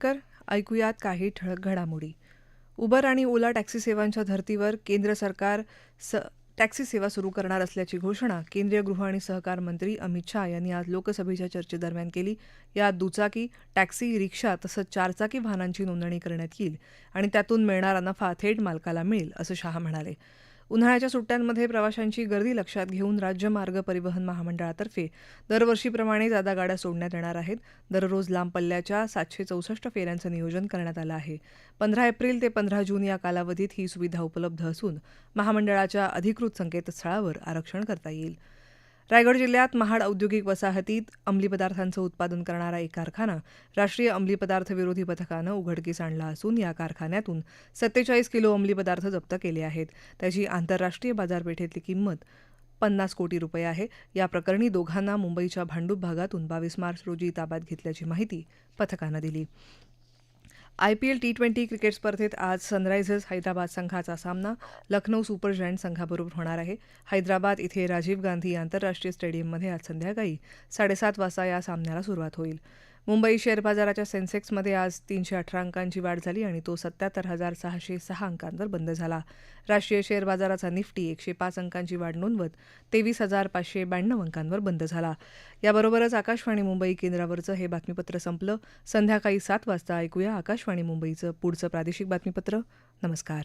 कर ऐकूयात काही ठळक घडामोडी. उबर आणि ओला टॅक्सी सेवांच्या धर्तीवर केंद्र सरकार स टॅक्सी सेवा सुरू करणार असल्याची घोषणा केंद्रीय गृह आणि सहकार मंत्री अमित शहा यांनी आज लोकसभेच्या चर्चेदरम्यान केली. यात दुचाकी टॅक्सी रिक्षा तसंच चारचाकी वाहनांची नोंदणी करण्यात येईल आणि त्यातून मिळणारा नफा थेट मालकाला मिळेल असं शहा म्हणाले. उन्हाळ्याच्या सुट्ट्यांमध्ये प्रवाशांची गर्दी लक्षात घेऊन राज्य मार्ग परिवहन महामंडळातर्फे दरवर्षीप्रमाणे जादा गाड्या सोडण्यात येणार आहेत. दररोज लांब पल्ल्याच्या सातशे चौसष्ट फेऱ्यांचं नियोजन करण्यात आलं आहे. पंधरा एप्रिल ते पंधरा जून या कालावधीत ही सुविधा उपलब्ध असून महामंडळाच्या अधिकृत संकेतस्थळावर आरक्षण करता येईल. रायगड जिल्ह्यात महाड औद्योगिक वसाहतीत अंमली पदार्थांचं उत्पादन करणारा एक कारखाना राष्ट्रीय अंमली पदार्थ विरोधी पथकानं उघडकीस आणला असून या कारखान्यातून सत्तेचाळीस किलो अंमली पदार्थ जप्त केले आहेत. त्याची आंतरराष्ट्रीय बाजारपेठेतली किंमत पन्नास कोटी रुपये आहे. या प्रकरणी दोघांना मुंबईच्या भांडूप भागातून बावीस मार्च रोजी ताब्यात घेतल्याची माहिती पथकानं दिली. आयपीएल टी ट्वेंटी क्रिकेट स्पर्धेत आज सनरायझर्स हैदराबाद संघाचा सामना लखनौ सुपर जायंट संघाबरोबर होणार आहे. हैदराबाद इथे राजीव गांधी आंतरराष्ट्रीय स्टेडियममध्ये आज संध्याकाळी साडेसात वाजता या सामन्याला सुरुवात होईल. मुंबई शेअर बाजाराच्या सेन्सेक्समध्ये आज तीनशे अठरा अंकांची वाढ झाली आणि तो सत्याहत्तर हजार सहाशे सहा अंकांवर बंद झाला. राष्ट्रीय शेअर बाजाराचा निफ्टी एकशे पाच अंकांची वाढ नोंदवत तेवीस हजार पाचशे ब्याण्णव अंकांवर बंद झाला. याबरोबरच आकाशवाणी मुंबई केंद्रावरचं हे बातमीपत्र संपलं. संध्याकाळी सात वाजता ऐकूया आकाशवाणी मुंबईचं पुढचं प्रादेशिक बातमीपत्र. नमस्कार.